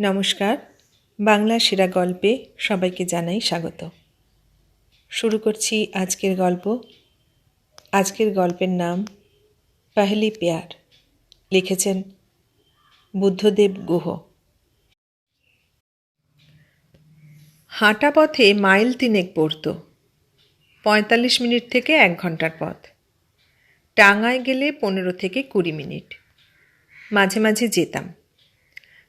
নমস্কার। বাংলা সেরা গল্পে সবাইকে জানাই স্বাগত। শুরু করছি আজকের গল্প। আজকের গল্পের নাম পাহলি পেয়ার। লিখেছেন বুদ্ধদেব গুহ। হাঁটা পথে মাইল তিনেক পড়তো। পঁয়তাল্লিশ মিনিট থেকে এক ঘণ্টার পথ। টাঙ্গায় গেলে পনেরো থেকে কুড়ি মিনিট। মাঝে মাঝে যেতাম।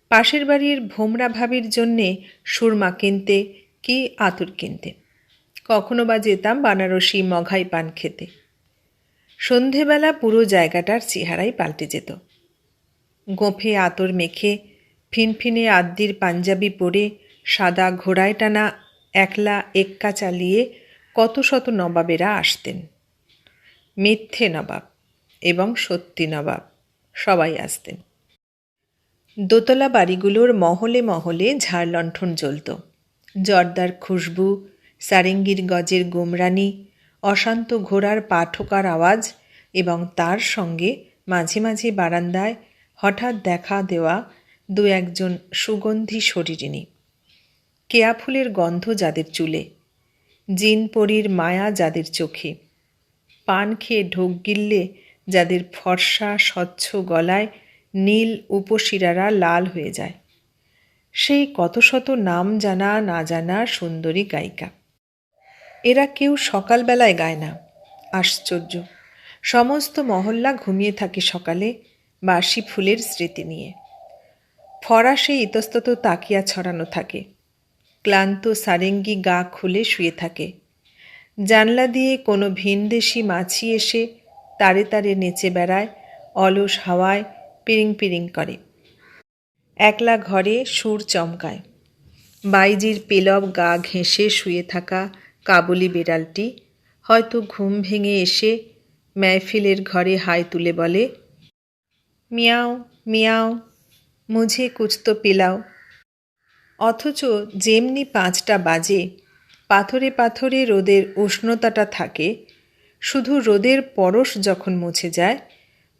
পাশের বাড়ির ভোমরা ভাবির জন্যে সুরমা কিনতে, কি আতুর কিনতে। কখনো বা যেতাম বানারসি মঘাই পান খেতে। সন্ধেবেলা পুরো জায়গাটার চেহারাই পাল্টে যেত। গোঁফে আতর মেখে, ফিনফিনে আদ্দির পাঞ্জাবি পরে, সাদা ঘোড়ায় টানা, একলা এক্কা চালিয়ে কত শত নবাবেরা আসতেন। মিথ্যে নবাব এবং সত্যি নবাব সবাই আসতেন। দোতলা বাড়িগুলোর মহলে মহলে ঝাড় লণ্ঠন জ্বলত। জর্দার খুশবু, সারেঙ্গির গজের গোমরানি, অশান্ত ঘোড়ার পা ঠোকার আওয়াজ এবং তার সঙ্গে মাঝে মাঝে বারান্দায় হঠাৎ দেখা দেওয়া দু একজন সুগন্ধি শরীরিনী কেয়া ফুলের গন্ধ যাদের চুলে, জিন পরীর মায়া যাদের চোখে, পান খেয়ে ঢোক গিললে যাদের ফর্সা স্বচ্ছ গলায় নীল উপশিরারা লাল হয়ে যায়। সেই কত শত নাম জানা, না জানা সুন্দরী গায়িকা। এরা কেউ সকালবেলায় গায় না, আশ্চর্য। সমস্ত মহল্লা ঘুমিয়ে থাকে সকালে বাসি ফুলের স্মৃতি নিয়ে। ফরাসে ইতস্তত তাকিয়া ছড়ানো থাকে। ক্লান্ত সারেঙ্গি গা খুলে শুয়ে থাকে। জানলা দিয়ে কোনো ভিনদেশি মাছি এসে তারে তারে নেচে বেড়ায়, অলস হাওয়ায় পিরিং পিরিং করে। একলা ঘরে সুর চমকায়। বাইজির পেলব গা ঘেঁষে শুয়ে থাকা কাবুলি বেড়ালটি হয়তো ঘুম ভেঙে এসে ম্যাফিলের ঘরে হাই তুলে বলে, মিয়াও মিয়াও, মুঝে কুছ তো পিলাও। অথচ যেমনি পাঁচটা বাজে, পাথরে পাথরে রোদের উষ্ণতাটা থাকে, শুধু রোদের পরশ যখন মুছে যায়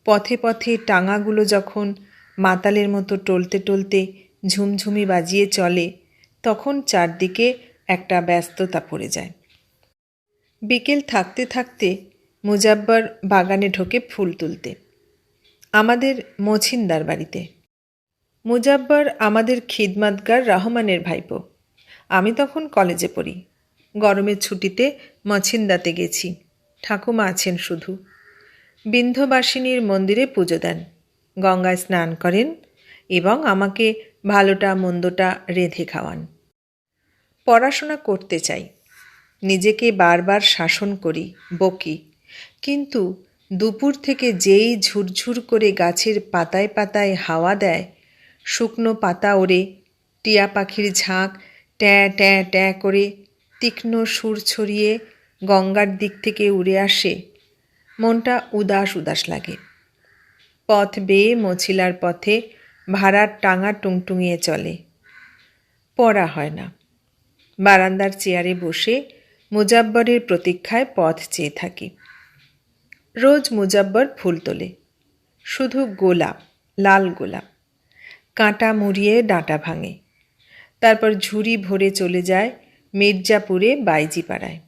পথে পথে টাঙাগুলো যখন মাতালের মতো টলতে টলতে ঝুমঝুমি বাজিয়ে চলে, তখন চারদিকে একটা ব্যস্ততা পড়ে যায়। বিকেল থাকতে থাকতে মুজাব্বর বাগানে ঢোকে ফুল তুলতে। আমাদের মছিন্দার বাড়িতে। মুজাব্বর আমাদের খিদমাতগার রহমানের ভাইপো। আমি তখন কলেজে পড়ি। গরমের ছুটিতে মছিন্দাতে গেছি। ঠাকুমা আছেন শুধু। বিন্ধবাসিনীর মন্দিরে পুজো দেন। গঙ্গায় স্নান করেন এবং আমাকে ভালোটা, মন্দটা রেঁধে খাওয়ান। পড়াশোনা করতে চাই। নিজেকে বারবার শাসন করি, বকি। কিন্তু দুপুর থেকে যেই ঝুরঝুর করে গাছের পাতায় পাতায় হাওয়া দেয়, শুকনো পাতা ওড়ে, টিয়া পাখির ঝাঁক ট্যাঁ ট্যাঁ ট্যাঁ করে তীক্ষ্ণ সুর ছড়িয়ে গঙ্গার দিক থেকে উড়ে আসে মনটা উদাস উদাস লাগে। পথ বেয়ে মছিলার পথে ভাড়ার টাঙা টুংটুঙিয়ে চলে। পড়া হয় না। বারান্দার চেয়ারে বসে মুজাব্বরের প্রতীক্ষায় পথ চেয়ে থাকি। রোজ মুজাব্বর ফুল তোলে। শুধু গোলাপ, লাল গোলাপ। কাঁটা মুড়িয়ে ডাঁটা ভাঙে। তারপর ঝুড়ি ভরে চলে যায় মির্জাপুরে বাইজি পাড়ায়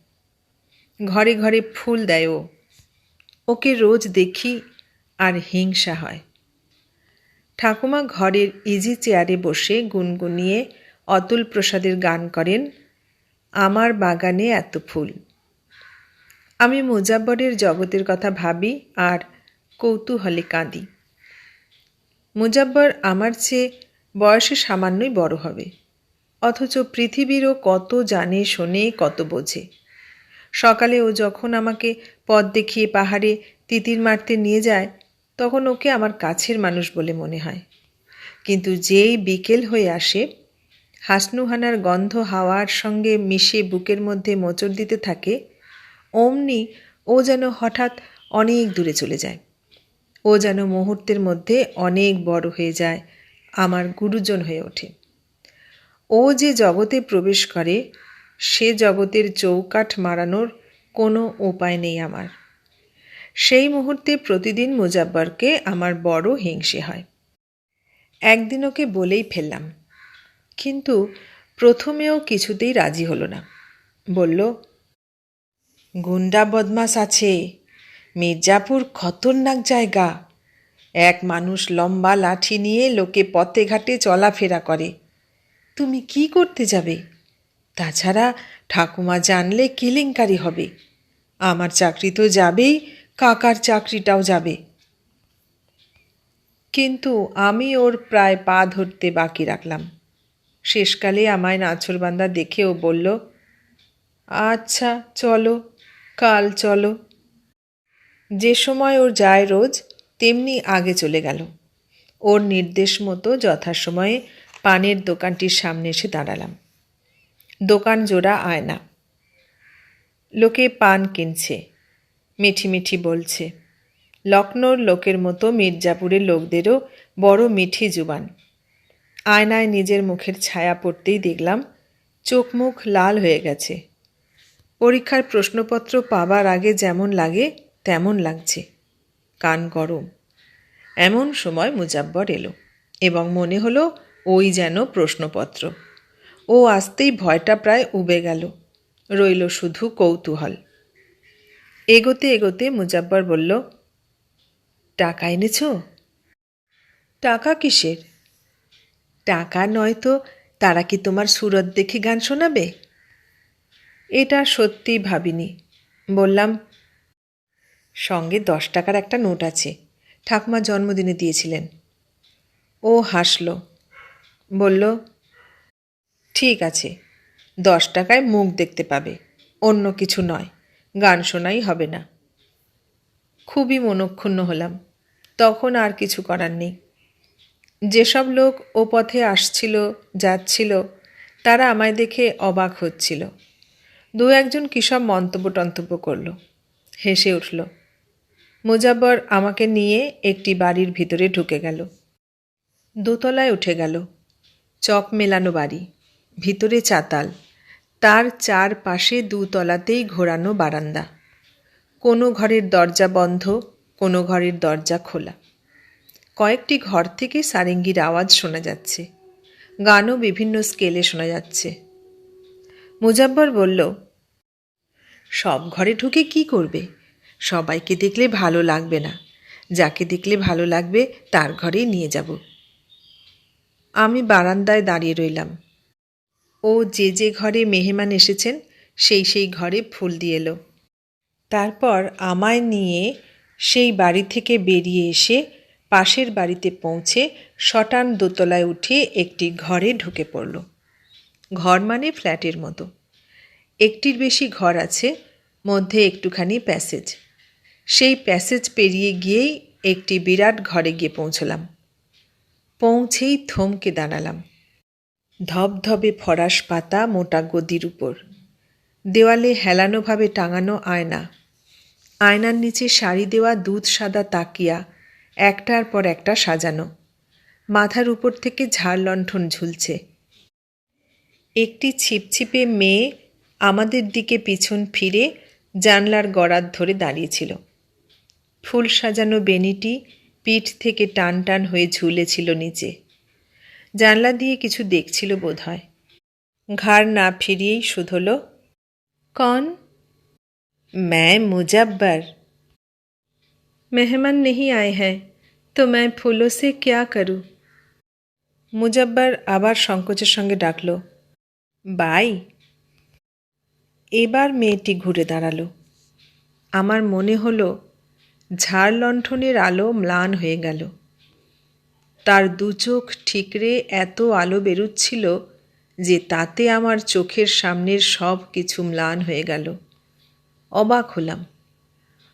ঘরে ঘরে ফুল দেয় ও। ওকে রোজ দেখি আর হিংসা হয়। ঠাকুমা ঘরের ইজি চেয়ারে বসে গুনগুনিয়ে অতুল প্রসাদের গান করেন, আমার বাগানে এত ফুল। আমি মুজাব্বরের জগতের কথা ভাবি আর কৌতূহলে কাঁদি। মুজাব্বর আমার চেয়ে বয়সে সামান্যই বড় হবে। অথচ পৃথিবীরও কত জানে, শোনে, কত বোঝে। সকালে ও যখন আমাকে পথ দেখিয়ে পাহাড়ে তিতির মারতে নিয়ে যায়, তখন ওকে আমার কাছের মানুষ বলে মনে হয়। কিন্তু যেই বিকেল হয়ে আসে, হাসনুহানার গন্ধ হাওয়ার সঙ্গে মিশে বুকের মধ্যে মোচড় দিতে থাকে, অমনি ও যেন হঠাৎ অনেক দূরে চলে যায়। ও যেন মুহূর্তের মধ্যে অনেক বড় হয়ে যায়, আমার গুরুজন হয়ে ওঠে। ও যে জগতে প্রবেশ করে সে জগতের চৌকাঠ মারানোর কোনো উপায় নেই আমার। সেই মুহূর্তে প্রতিদিন মুজাব্বরকে আমার বড় হিংসে হয়। একদিন ওকে বলেই ফেললাম, কিন্তু প্রথমেও কিছুতেই রাজি হলো না। বলল, গুন্ডা বদমাস আছে, মির্জাপুর খতরনাক জায়গা। এক মানুষ লম্বা লাঠি নিয়ে লোকে পথে ঘাটে চলাফেরা করে। তুমি কি করতে যাবে? তাছাড়া ঠাকুমা জানলে কেলেঙ্কারি হবে। আমার চাকরি তো যাবেই, কাকার চাকরিটাও যাবে। কিন্তু আমি ওর প্রায় পা ধরতে বাকি রাখলাম। শেষকালে আমায় নাছরবান্দা দেখে ও বলল আচ্ছা চলো, কাল চলো। যে সময় ওর যায় রোজ, তেমনি আগে চলে গেল। ওর নির্দেশ মতো যথাসময়ে পানের দোকানটির সামনে এসে দাঁড়ালাম। দোকান জোড়া আয়না। লোকে পান কিনছে, মিঠি মিঠি বলছে। লখনৌর লোকের মতো মির্জাপুরের লোকদেরও বড় মিঠি জুবান। আয়নায় নিজের মুখের ছায়া পড়তেই দেখলাম চোখ মুখ লাল হয়ে গেছে। পরীক্ষার প্রশ্নপত্র পাবার আগে যেমন লাগে, তেমন লাগছে। কান গরম। এমন সময় মুজাব্বর এলো এবং মনে হলো ওই যেন প্রশ্নপত্র। ও আসতেই ভয়টা প্রায় উবে গেল। রইল শুধু কৌতূহল। এগোতে এগোতে মুজাব্বর বলল, টাকা এনেছ? টাকা কিসের? টাকা নয় তো, তারা কি তোমার সুরত দেখে গান শোনাবে? এটা সত্যি ভাবিনি। বললাম, সঙ্গে দশ টাকার একটা নোট আছে ঠাকুমা জন্মদিনে দিয়েছিলেন। ও হাসল। বলল ঠিক আছে, দশ টাকায় মুখ দেখতে পাবে, অন্য কিছু নয়, গান শোনাই হবে না। খুবই মনক্ষুণ্ণ হলাম, তখন আর কিছু করার নেই। যেসব লোক ও পথে আসছিল, যাচ্ছিল, তারা আমায় দেখে অবাক হচ্ছিল। দু একজন কিসব মন্তব্য টন্তব্য করল, হেসে উঠল। মুজাব্বর আমাকে নিয়ে একটি বাড়ির ভিতরে ঢুকে গেল। দোতলায় উঠে গেল, চক মেলানো বাড়ি। ভিতরে চাতাল। তার চার পাশে দুতলাতেই ঘোরানো বারান্দা। কোনো ঘরের দরজা বন্ধ, কোনো ঘরের দরজা খোলা। কয়েকটি ঘর থেকে সারেঙ্গির আওয়াজ শোনা যাচ্ছে। গানও বিভিন্ন স্কেলে শোনা যাচ্ছে। মুজাব্বর বলল, সব ঘরে ঢুকে কি করবে? সবাইকে দেখলে ভালো লাগবে না। যাকে দেখলে ভালো লাগবে তার ঘরেই নিয়ে যাব। আমি বারান্দায় দাঁড়িয়ে রইলাম। ও যে যে ঘরে মেহমান এসেছেন, সেই সেই ঘরে ফুল দিয়ে এলো। তারপর আমায় নিয়ে সেই বাড়ি থেকে বেরিয়ে এসে পাশের বাড়িতে পৌঁছে শটান দোতলায় উঠে একটি ঘরে ঢুকে পড়ল। ঘর মানে ফ্ল্যাটের মতো। একটির বেশি ঘর আছে, মধ্যে একটুখানি প্যাসেজ। সেই প্যাসেজ পেরিয়ে গিয়েই একটি বিরাট ঘরে গিয়ে পৌঁছলাম। পৌঁছেই থমকে দাঁড়ালাম। ধবধবে ফরাস পাতা মোটা গদির উপর। দেওয়ালে হেলানোভাবে টাঙানো আয়না। আয়নার নিচে শাড়ি দেওয়া দুধ সাদা তাকিয়া, একটার পর একটা সাজানো। মাথার উপর থেকে ঝাড় লণ্ঠন ঝুলছে। একটি ছিপছিপে মেয়ে আমাদের দিকে পিছন ফিরে জানলার গড়াত ধরে দাঁড়িয়েছিল। ফুল সাজানো বেনিটি পিঠ থেকে টান টান হয়ে ঝুলেছিল নিচে। জানলা দিয়ে কিছু দেখছিল বোধ হয় ঘাড় না ফিরিয়েই শুধল কন मैं मुजब्बर मेहमान नहीं आए हैं তো मैं ফুলো সে ক্যা করু মুজব্বার আবার সংকোচের সঙ্গে ডাকল বাই এবার মেয়েটি ঘুরে দাঁড়ালো আমার মনে হলো ঝাড় লণ্ঠনের আলো ম্লান হয়ে গেল তার দু চোখ ঠিকরে এত আলো বেরুচ্ছিল যে তাতে আমার চোখের সামনের সব কিছু ম্লান হয়ে গেল। অবাক হলাম।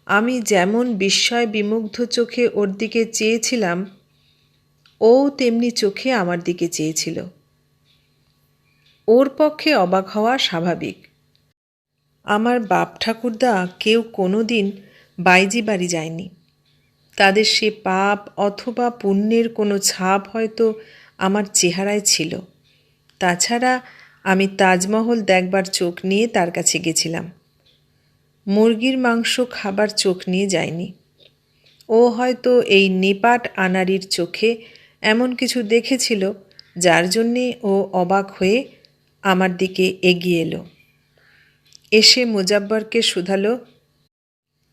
আমি যেমন বিস্ময় বিমুগ্ধ চোখে ওর দিকে চেয়েছিলাম, ও তেমনি চোখে আমার দিকে চেয়েছিল। ওর পক্ষে অবাক হওয়া স্বাভাবিক। আমার বাপ ঠাকুরদা কেউ কোনো দিন বাইজি বাড়ি যায়নি। তাদের সে পাপ অথবা পুণ্যের কোনো ছাপ হয়তো আমার চেহারায় ছিল। তাছাড়া আমি তাজমহল দেখবার চোখ নিয়ে তার কাছে গেছিলাম। মুরগির মাংস খাবার চোখ নিয়ে যায়নি। ও হয়তো এই নিপাট আনারির চোখে এমন কিছু দেখেছিল, যার জন্যে ও অবাক হয়ে আমার দিকে এগিয়ে এলো। এসে মুজাব্বরকে শুধালো,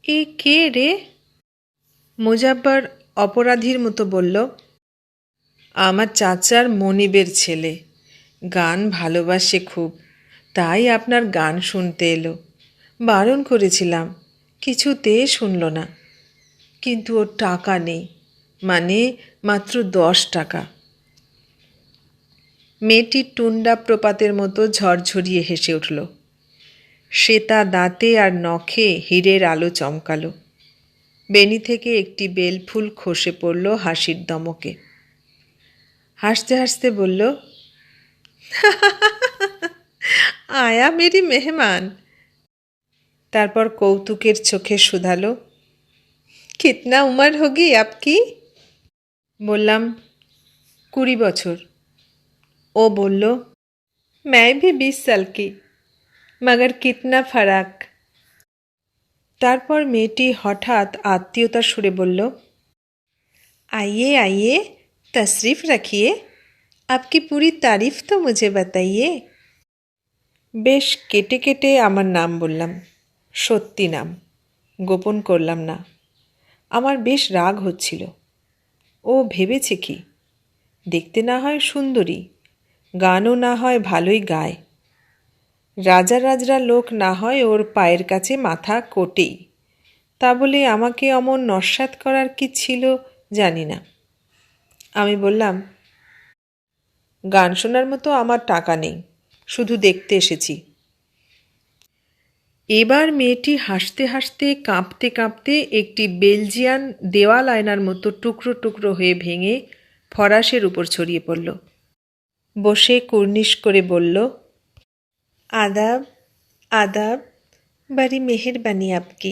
এ কে রে? মুজাব্বর অপরাধীর মতো বলল, আমার চাচার মনিবের ছেলে। গান ভালোবাসে খুব, তাই আপনার গান শুনতে এলো। বারণ করেছিলাম, কিছুতে শুনল না। কিন্তু ওর টাকা নেই মানে মাত্র দশ টাকা। মেয়েটি টুন্ডা প্রপাতের মতো ঝরঝরিয়ে হেসে উঠল। শ্বেতা দাঁতে আর নখে হীরের আলো চমকালো। বেনি থেকে একটি বেলফুল খসে পড়ল হাসির দমকে হাসতে হাসতে বলল আয়া মেরি মেহমান তারপর কৌতুকের চোখে শুধালো কিতনা উমর হোগি আপকি বললাম কুড়ি বছর ও বলল मैं भी बीस साल की मगर कितना फराक তারপর মেয়েটি হঠাৎ আত্মীয়তার সুরে বলল, আইয়ে আইয়ে, তশরিফ রাখিয়ে, আপকি পুরি তারিফ তো মুঝে বাতাইয়ে? বেশ কেটে কেটে আমার নাম বললাম, সত্যি নাম, গোপন করলাম না। আমার বেশ রাগ হচ্ছিল। ও ভেবেছে কি, দেখতে না হয় সুন্দরী, গানও না হয় ভালোই গায়। রাজা রাজরা লোক না হয় ওর পায়ের কাছে মাথা কোটেই। তা বলে আমাকে অমন নস্বাত করার কি ছিল জানি না। আমি বললাম, গান শোনার মতো আমার টাকা নেই, শুধু দেখতে এসেছি। এবার মেয়েটি হাসতে হাসতে কাঁপতে কাঁপতে একটি বেলজিয়ান দেওয়াল আয়নার মতো টুকরো টুকরো হয়ে ভেঙে ফরাসের উপর ছড়িয়ে পড়ল। বসে কুর্নিশ করে বলল আদাব আদাব বাড়ি মেহেরবানি আপকি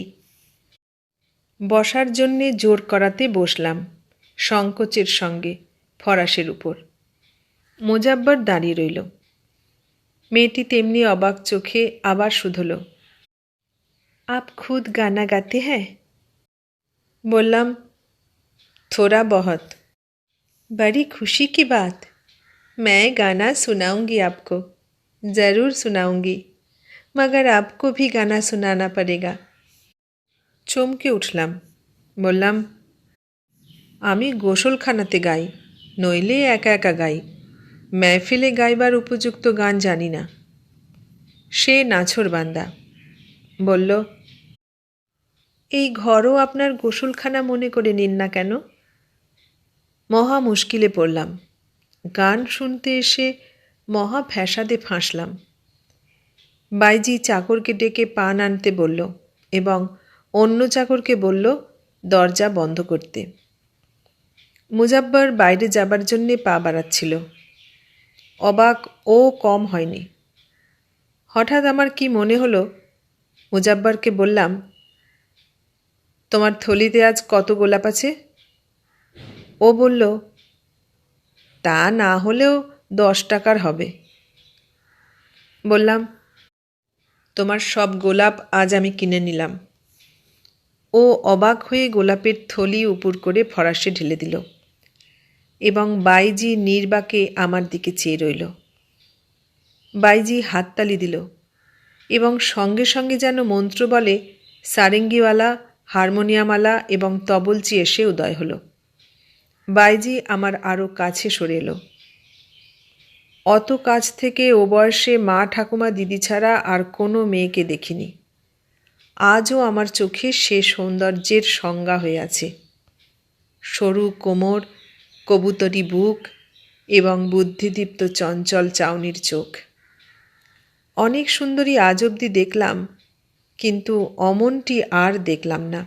বসার জন্যে জোর করাতে বসলাম সংকোচের সঙ্গে ফরাসের উপর মোজাব্বর দাঁড়িয়ে রইল মেয়েটি তেমনি অবাক চোখে আবার শুধল আপ খুদ গানা গাতে হ্যাঁ বললাম থোড়া बहुत बड़ी खुशी की बात मैं गाना सुनाऊंगी आपको ज़रूर सुनाऊंगी मगर आपको भी गाना सुनाना पड़ेगा চমকে উঠলাম বললাম আমি গোসলখানাতে গাই নইলে একা একা গাই মেহফিলে গাইবার উপযুক্ত গান জানি না সে নাছর বান্দা বলল এই ঘরও আপনার গোসলখানা মনে করে নিন না কেন মহা মুশকিলে পড়লাম গান শুনতে এসে মহা ফ্যাসাদে ফাঁসলাম। বাইজি চাকরকে ডেকে পান আনতে বলল এবং অন্য চাকরকে বলল, দরজা বন্ধ করতে। মুজাব্বর বাইরে যাবার জন্যে পা বাড়াচ্ছিল। অবাক ও কম হয়নি। হঠাৎ আমার কি মনে হলো? মুজাব্বারকে বললাম, তোমার থলিতে আজ কত গোলাপ আছে? ও বলল, তা না হলেও দশ টাকার হবে। বললাম, তোমার সব গোলাপ আজ আমি কিনে নিলাম। ও অবাক হয়ে গোলাপের থলি উপর করে ফরাসে ঢেলে দিল এবং বাইজি নির্বাকে আমার দিকে চেয়ে রইল। বাইজি হাততালি দিল এবং সঙ্গে সঙ্গে যেন মন্ত্র বলে, সারেঙ্গিওয়ালা, হারমোনিয়ামালা এবং তবলচি এসে উদয় হলো। বাইজি আমার আরও কাছে সরে এলো। অত কাছ থেকে ও বয়সে মা ঠাকুমা দিদি ছাড়া আর কোনো মেয়েকে দেখিনি। আজও আমার চোখে সে সৌন্দর্যের সংজ্ঞা হয়ে আছে। সরু কোমর, কবুতরি বুক এবং বুদ্ধিদীপ্ত চঞ্চল চাউনির চোখ। অনেক সুন্দরী আজ অবধি দেখলাম, কিন্তু অমনটি আর দেখলাম না।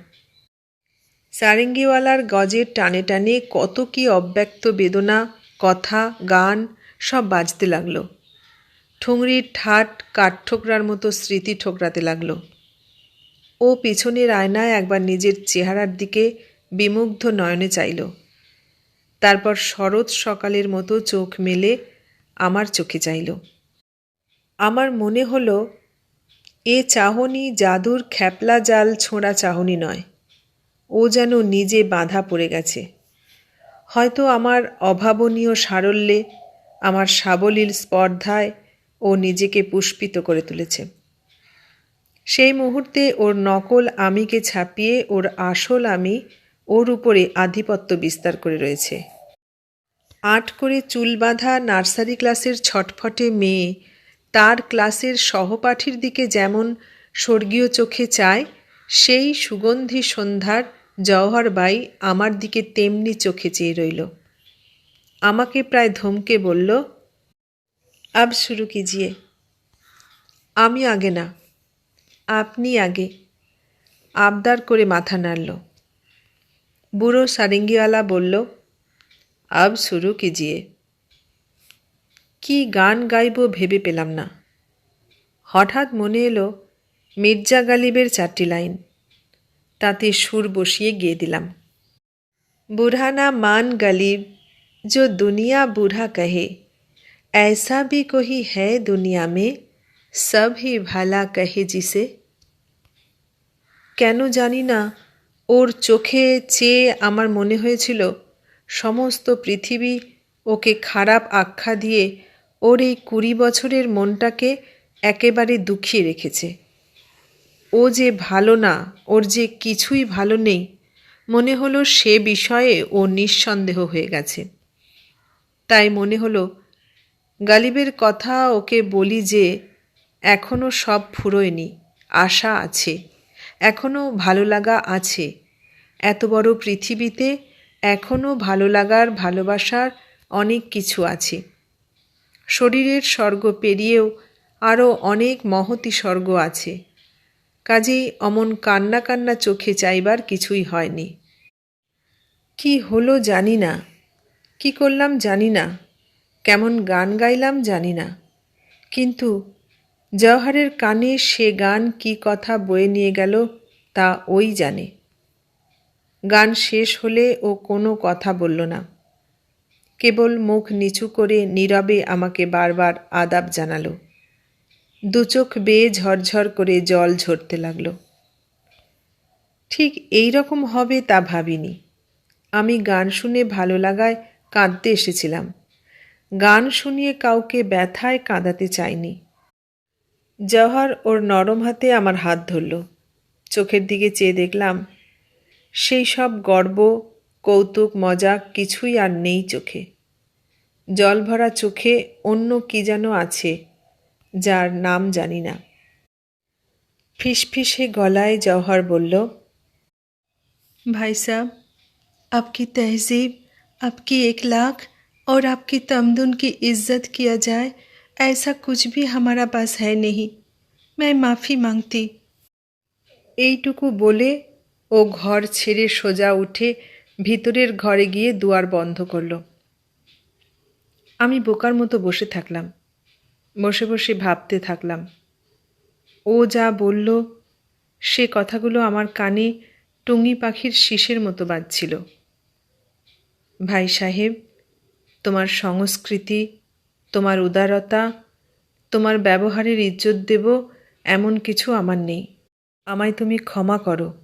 সারেঙ্গিওয়ালার গজের টানে টানে কত কি অব্যক্ত বেদনা, কথা, গান সব বাজতে লাগল। ঠুংরির ঠাট কাঠঠোকরার মতো স্মৃতি ঠোকরাতে লাগল। ও পিছনের আয়নায় একবার নিজের চেহারার দিকে বিমুগ্ধ নয়নে চাইল। তারপর শরৎ সকালের মতো চোখ মেলে আমার চোখে চাইল। আমার মনে হলো, এ চাহনি জাদুর খ্যাপলা জাল ছোঁড়া চাহনি নয়। ও যেন নিজে বাঁধা পড়ে গেছে। হয়তো আমার অভাবনীয় সারল্যে আমার সাবলীল স্পর্ধায় ও নিজেকে পুষ্পিত করে তুলেছে। সেই মুহূর্তে ওর নকল আমিকে ছাপিয়ে ওর আসল আমি ওর উপরে আধিপত্য বিস্তার করে রয়েছে। আট করে চুল বাঁধা নার্সারি ক্লাসের ছটফটে মেয়ে তার ক্লাসের সহপাঠীর দিকে যেমন স্বর্গীয় চোখে চায়, সেই সুগন্ধি সন্ধ্যার জওহরবাই আমার দিকে তেমনি চোখে চেয়ে রইল। আমাকে প্রায় ধমকে বলল, আব শুরু কিজিয়ে। আমি আগে না, আপনি আগে। আবদার করে মাথা নাড়ল। বুড়ো সারেঙ্গিওয়ালা বলল, আব শুরু কিজিয়ে। কি গান গাইব ভেবে পেলাম না। হঠাৎ মনে এলো, মির্জা গালিবের চারটি লাইন। তাতে সুর বসিয়ে গিয়ে দিলাম। বুড়ানা মান গালিব जो दुनिया बूढ़ा कहे ऐसा भी कोई है दुनिया में सब ही ভালা কহে জিসে কেন জানি না ওর চোখে চেয়ে আমার মনে হয়েছিল সমস্ত পৃথিবী ওকে খারাপ আখ্যা দিয়ে ওর এই কুড়ি বছরের মনটাকে একেবারে দুঃখিয়ে রেখেছে ও যে ভালো না ওর যে কিছুই ভালো নেই মনে হলো সে বিষয়ে ও নিঃসন্দেহ হয়ে গেছে তাই মনে হলো, গালিবের কথা ওকে বলি যে এখনও সব ফুরোয়নি, আশা আছে এখনও ভালো লাগা আছে, এত বড় পৃথিবীতে এখনও ভালো লাগার ভালোবাসার অনেক কিছু আছে। শরীরের স্বর্গ পেরিয়েও আরও অনেক মহতি স্বর্গ আছে, কাজেই অমন কান্না কান্না চোখে চাইবার কিছুই হয়নি। কি হলো জানি না। কি করলাম জানি না। কেমন গান গাইলাম জানি না। কিন্তু জওহারের কানে সে গান কি কথা বয়ে নিয়ে গেল তা ওই জানে। গান শেষ হলে ও কোনো কথা বলল না। কেবল মুখ নিচু করে নীরবে আমাকে বারবার আদাব জানালো। দুচোখ বেয়ে ঝরঝর করে জল ঝরতে লাগল। ঠিক এই রকম হবে তা ভাবিনি। আমি গান শুনে ভালো লাগায় কাঁদতে এসেছিলাম। গান শুনিয়ে কাউকে ব্যথায় কাঁদাতে চাইনি। জওহার ওর নরম হাতে আমার হাত ধরল। চোখের দিকে চেয়ে দেখলাম, সেই সব গর্ব, কৌতুক, মজা কিছুই আর নেই চোখে। জল ভরা চোখে অন্য কি যেন আছে, যার নাম জানি না। ফিসফিসে গলায় জওহর বলল, ভাই সাহ আপকি তহজিব आपकी एक लाख और आपकी तमदुन की इज्जत किया जाए ऐसा कुछ भी हमारा पास है नहीं मैं माफ़ी मांगती এইটুকু বলে ও ঘর ছেড়ে সোজা উঠে ভিতরের ঘরে গিয়ে দুয়ার বন্ধ করল আমি বোকার মতো বসে থাকলাম বসে বসে ভাবতে থাকলাম ও যা বলল সে কথাগুলো আমার কানে টুঙ্গি পাখির শীষের মতো বাজছিল ভাই সাহেব, তোমার সংস্কৃতি, তোমার উদারতা, তোমার ব্যবহারের ইজ্জত দেব এমন কিছু আমার নেই। আমায় তুমি ক্ষমা করো।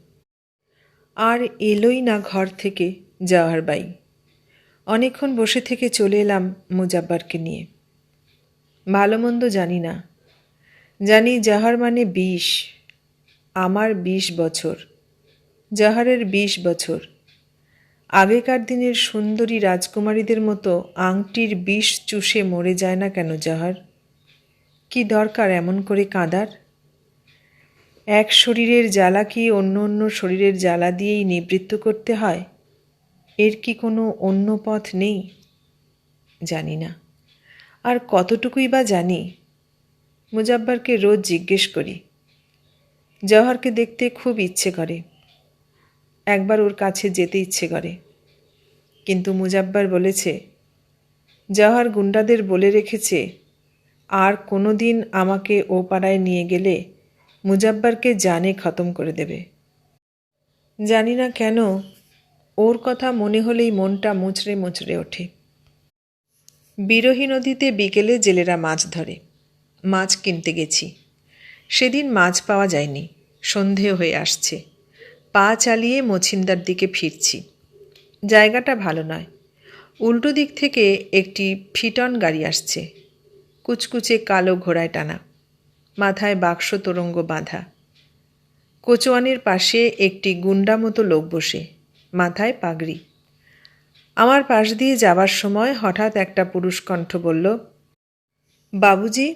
আর এলোই না ঘর থেকে যাওয়ার বাই। অনেকক্ষণ বসে থেকে চলে এলাম মুজাব্বারকে নিয়ে। ভালো মন্দ জানি না। জানি জাহার মানে বিষ আমার বিশ বছর। জাহারের বিশ বছর। আগেকার দিনের সুন্দরী রাজকুমারীদের মতো আংটির বিষ চুষে মরে যায় না কেন, জাহার? কি দরকার এমন করে কাঁদার? এক শরীরের জ্বালা কি অন্য অন্য শরীরের জ্বালা দিয়েই নিবৃত্ত করতে হয়? এর কি কোনো অন্য পথ নেই? জানি না। আর কতটুকুই বা জানি? মুজাব্বারকে রোজ জিজ্ঞেস করি। জওহরকে দেখতে খুব ইচ্ছে করে। একবার ওর কাছে যেতে ইচ্ছে করে। কিন্তু মুজাব্বার বলেছে, জওহর গুন্ডাদের বলে রেখেছে, আর কোনো দিন আমাকে ও পাড়ায় নিয়ে গেলে মুজাব্বারকে জানে খতম করে দেবে। জানি না কেন ওর কথা মনে হলেই মনটা মুচড়ে মুচড়ে ওঠে। বিরোহী নদীতে বিকেলে জেলেরা মাছ ধরে, মাছ কিনতে গেছি। সেদিন মাছ পাওয়া যায়নি সন্ধে হয়ে আসছে। পা চালিয়ে মছিন্দার দিকে ফিরছি। জায়গাটা ভালো নয়। উল্টো দিক থেকে একটি ফিটন গাড়ি আসছে। কুচকুচে কালো ঘোড়ায় টানা। মাথায় বাক্স তোরঙ্গ বাঁধা। কোচোয়ানির পাশে একটি গুন্ডা মতো লোক বসে। মাথায় পাগড়ি। আমার পাশ দিয়ে যাবার সময় হঠাৎ একটা পুরুষ কণ্ঠ বলল, বাবুজি,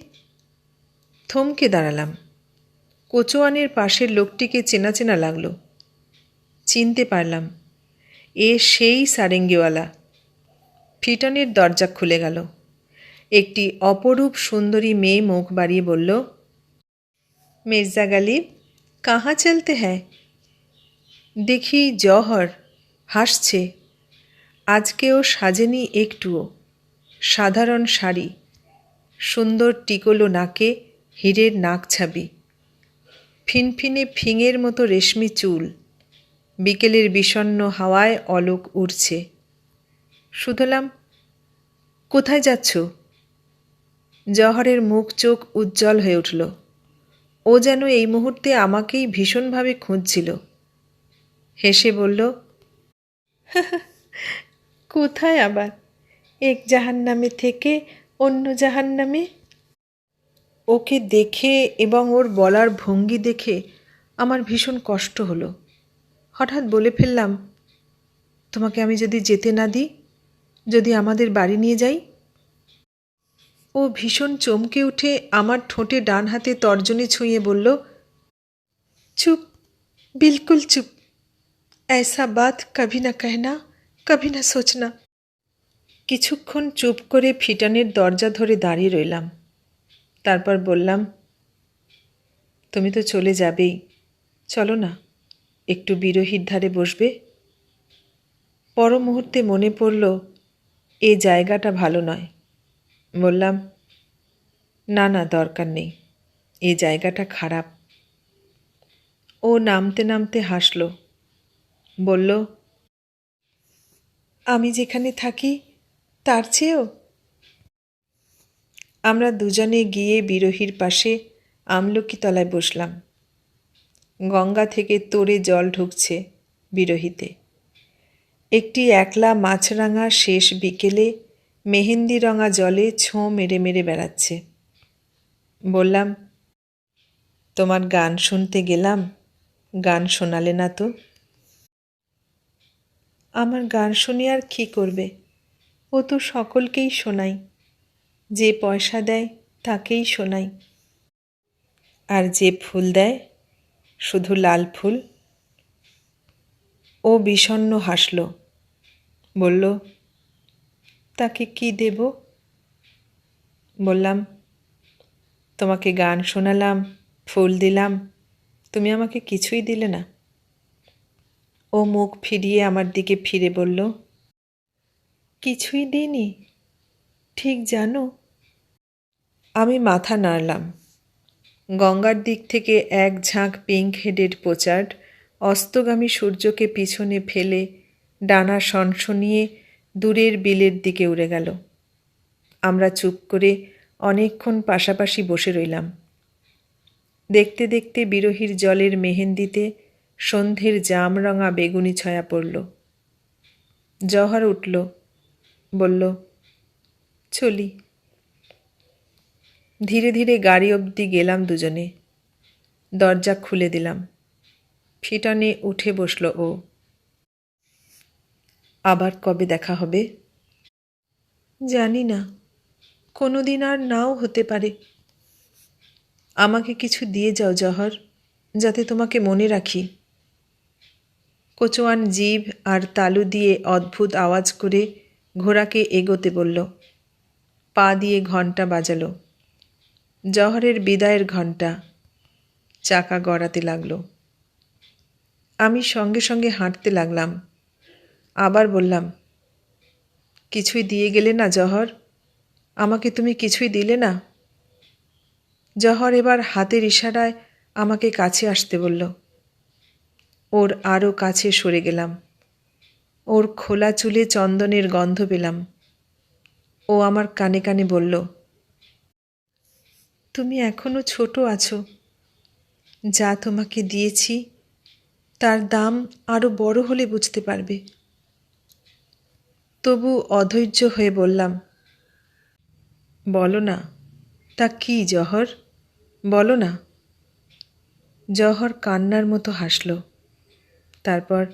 থমকে দাঁড়ালাম। কোচোয়ানির পাশের লোকটিকে চেনা চেনা লাগল। চিনতে পারলাম। এ সেই সারেঙ্গিওয়ালা। ফিটনের দরজা খুলে গেল। একটি অপরূপ সুন্দরী মেয়ে মুখ বাড়িয়ে বলল, মির্জা গালিব, কাহা চলতে হ্যাঁ দেখি জহর, হাসছে। আজকেও সাজেনি একটুও। সাধারণ শাড়ি। সুন্দর টিকলো নাকে, হীরের নাক ছাবি। ফিনফিনে ফিঙের মতো রেশমি চুল। বিকেলের বিষণ্ন হাওয়ায় অলোক উড়ছে। শুধলাম কোথায় যাচ্ছ? জহরের মুখ চোখ উজ্জ্বল হয়ে উঠল। ও যেন এই মুহূর্তে আমাকেই ভীষণভাবে খুঁজছিল। হেসে বলল কোথায় আবার? এক জাহান নামে থেকে অন্য জাহান নামে ওকে দেখে এবং ওর বলার ভঙ্গি দেখে আমার ভীষণ কষ্ট হলো। হঠাৎ বলে ফেললাম তোমাকে আমি যদি যেতে না দিই যদি আমাদের বাড়ি নিয়ে যাই ও ভীষণ চমকে উঠে আমার ঠোঁটে ডান হাতে তর্জনী ছুঁয়ে বলল চুপ বিলকুল চুপ ऐसा बात कभी না कहना কভি না সোচনা কিছুক্ষণ চুপ করে ফিটানের দরজা ধরে দাঁড়িয়ে রইলাম তারপর বললাম তুমি তো চলে যাবেই চলো না একটু বিরোহীর ধারে বসবে। পর মুহূর্তে মনে পড়ল, এ জায়গাটা ভালো নয়। বললাম, না না, দরকার নেই। এ জায়গাটা খারাপ। ও নামতে নামতে হাসল, বলল, আমি যেখানে থাকি, তার চেয়েও? আমরা দুজনে গিয়ে বিরোহীর পাশে আমলকি তলায় বসলাম। গঙ্গা থেকে তোরে জল ঢুকছে বিরোহিতে। একটি একলা মাছরাঙা শেষ বিকেলে মেহেন্দি রঙা জলে ছোঁ মেরে মেরে বেড়াচ্ছে। বললাম, তোমার গান শুনতে গেলাম, গান শোনালে না তো? আমার গান শুনে আর কী করবে? ও তো সকলকেই শোনাই যে পয়সা দেয় তাকেই শোনাই আর যে ফুল দেয় শুধু লাল ফুল? ও বিষণ্ন হাসল। বলল, তাকে কি দেব? বললাম, তোমাকে গান শোনালাম, ফুল দিলাম, তুমি আমাকে কিছুই দিলে না। ও মুখ ফিরিয়ে আমার দিকে ফিরে বলল, কিছুই দিইনি, ঠিক জানো? আমি মাথা নাড়লাম। গঙ্গার দিক থেকে এক ঝাঁক পিঙ্ক হেডেড পোচার্ড অস্তগামী সূর্যকে পিছনে ফেলে ডানা সনসনিয়ে দূরের বিলের দিকে উড়ে গেল। আমরা চুপ করে অনেকক্ষণ পাশাপাশি বসে রইলাম। দেখতে দেখতে বিরোহীর জলের মেহেন্দিতে সন্ধ্যের জামরঙা বেগুনি ছয়া পড়ল। জহর উঠল, বলল, চলি। ধীরে ধীরে গাড়ি অবধি গেলাম দুজনে। দরজা খুলে দিলাম। ফিটানে উঠে বসল ও। আবার কবে দেখা হবে? জানি না। কোনো দিন আর নাও হতে পারে। আমাকে কিছু দিয়ে যাও, জহর, যাতে তোমাকে মনে রাখি। কোচোয়ান জীব আর তালু দিয়ে অদ্ভুত আওয়াজ করে ঘোড়াকে এগোতে বলল। পা দিয়ে ঘণ্টা বাজালো। জহরের বিদায়ের ঘণ্টা চাকা গড়াতে লাগল। আমি সঙ্গে সঙ্গে হাঁটতে লাগলাম। আবার বললাম, কিছুই দিয়ে গেলে না জহর? আমাকে তুমি কিছুই দিলে না? জহর এবার হাতের ইশারায় আমাকে কাছে আসতে বলল। ওর আরও কাছে সরে গেলাম। ওর খোলা চুলে চন্দনের গন্ধ পেলাম। ও আমার কানে কানে বলল তুমি এখনও ছোট আছো। যা তোমাকে দিয়েছি, তার দাম আরও বড় হলে বুঝতে পারবে। তবু অধৈর্য হয়ে বললাম, বলো না, তা কি জহর? বলো না। জহর কান্নার মতো হাসল। তারপর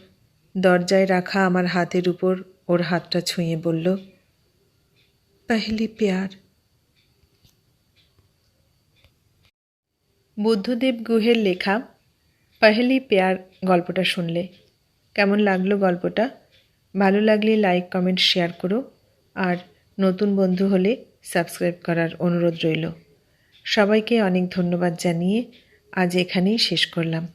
দরজায় রাখা আমার হাতের উপর ওর হাতটা ছুঁয়ে বলল, পেহলি প্যার বুদ্ধদেব গুহের লেখা পাহেলি পেয়ার গল্পটা শুনলে। কেমন লাগল গল্পটা? ভালো লাগলে লাইক, কমেন্ট, শেয়ার করো। আর নতুন বন্ধু হলে সাবস্ক্রাইব করার অনুরোধ রইল। সবাইকে অনেক ধন্যবাদ জানিয়ে আজ এখানেই শেষ করলাম।